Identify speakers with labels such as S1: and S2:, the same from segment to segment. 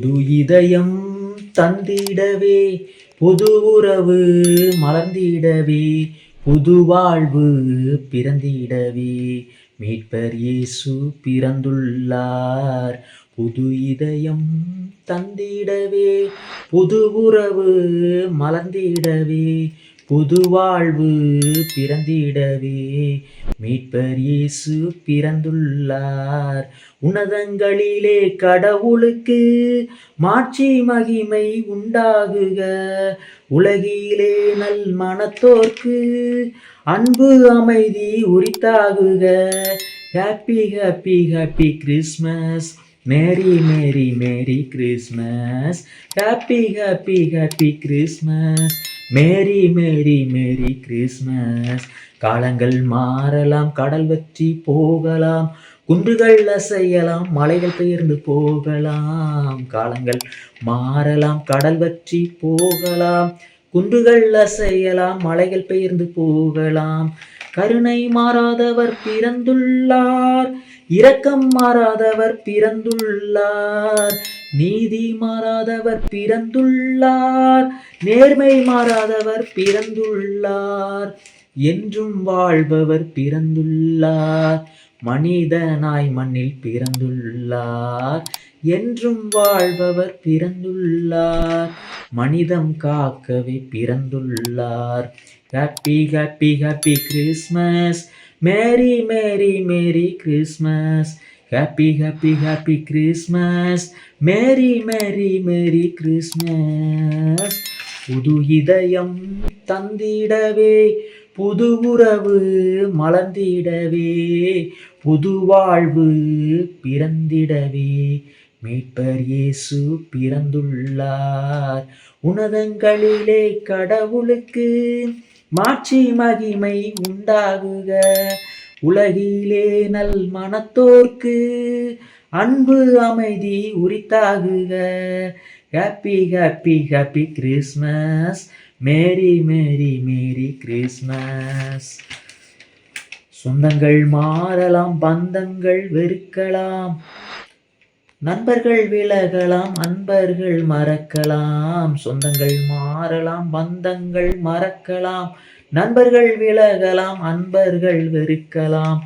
S1: புது இதயம் தந்திடவே புது உறவு மலர்ந்திடவே புது வாழ்வு பிறந்திடவே. மீட்பர் இயேசு பிறந்துள்ளார். புது இதயம் தந்திடவே புது உறவு மலர்ந்திடவே. புது வாழ்வு பிறந்திடவே மீட்பர் இயேசு பிறந்துள்ளார். உன்னதங்களிலே கடவுளுக்கு மாட்சி மகிமை உண்டாகுக. உலகிலே நல் மனத்தோர்க்கு அன்பு அமைதி உரித்தாகுக. Happy happy happy Christmas. Merry merry merry Christmas. Happy happy happy Christmas. Merry merry merry Christmas. காலங்கள் மாறலாம் கடல் வற்றி போகலாம். குன்றுகள் அசையலாம் மலைகள் பெயர்ந்து போகலாம். காலங்கள் மாறலாம் கடல் வற்றி போகலாம். குன்றுகள் அசையலாம் மலைகள் பெயர்ந்து போகலாம். கருணை மாறாதவர் பிறந்துள்ளார் இரக்கம் மாறாதவர் பிறந்துள்ளார். நீதி மாறாதவர் பிறந்துள்ளார் நேர்மை மாறாதவர் பிறந்துள்ளார் என்றும் வாழ்பவர் பிறந்துள்ளார் மனிதனாய் மண்ணில் பிறந்துள்ளார் என்றும் வாழ்பவர் பிறந்துள்ளார் மனிதம் காக்கவே பிறந்துள்ளார். Happy happy happy Christmas merry merry merry Christmas happy happy happy Christmas merry merry merry Christmas புது இதயம் தந்திடவே புது உறவு மலர்ந்திடவே புது வாழ்வு பிறந்திடவே. மீட்பர் இயேசு பிறந்துள்ளார். உனதங்களிலே கடவுளுக்கு மாட்சி மகிமை உண்டாகுக. உலகிலே நல் மனத்தோர்க்கு அன்பு அமைதி உரித்தாகுக. Happy happy happy Christmas merry merry merry Christmas சொந்தங்கள் மாறலாம் பந்தங்கள் வெறுக்கலாம். நண்பர்கள் விலகலாம் அன்பர்கள் மறக்கலாம். சொந்தங்கள் மாறலாம் பந்தங்கள் மறக்கலாம். நண்பர்கள் விலகலாம் அன்பர்கள் வெறுக்கலாம்.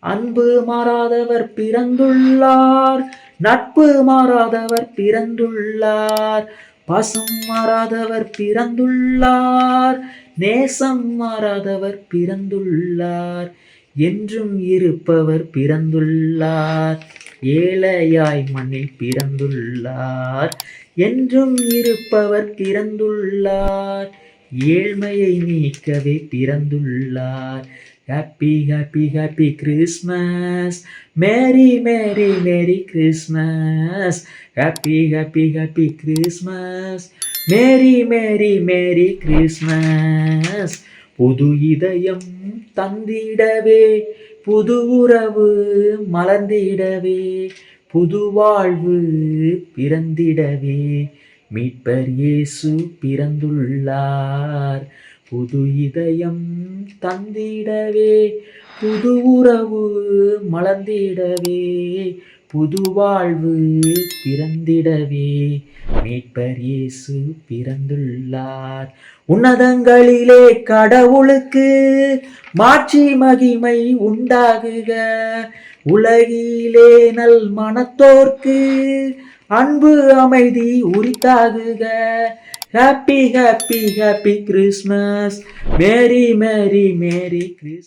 S1: அன்பு மாறாதவர் பிறந்துள்ளார் நட்பு மாறாதவர் பிறந்துள்ளார். பாசம் மாறாதவர் பிறந்துள்ளார் நேசம் மாறாதவர் பிறந்துள்ளார். என்றும் இருப்பவர் பிறந்துள்ளார் ஏழையாய் மண்ணில் பிறந்துள்ளார். என்றும் இருப்பவர் பிறந்துள்ளார் ஏழ்மையை நீக்கவே பிறந்துள்ளார். Happy happy happy Christmas merry merry merry Christmas happy happy happy Christmas merry merry merry Christmas புது இதயம் தந்திடவே புது உறவு மலர்ந்திடவே புது வாழ்வு பிறந்திடவே. மீட்பர் இயேசு பிறந்துள்ளார். புது இதயம் தந்திடவே புது உறவு மலர்ந்திடவே புது வாழ்வு பிறந்திடவே மீட்பர் இயேசு பிறந்துள்ளார். உன்னதங்களிலே கடவுளுக்கு மாட்சி மகிமை உண்டாகுக. உலகிலே நல் மனத்தோர்க்கு அன்பு அமைதி உரித்தாகுக. Happy happy happy Christmas merry merry merry Chris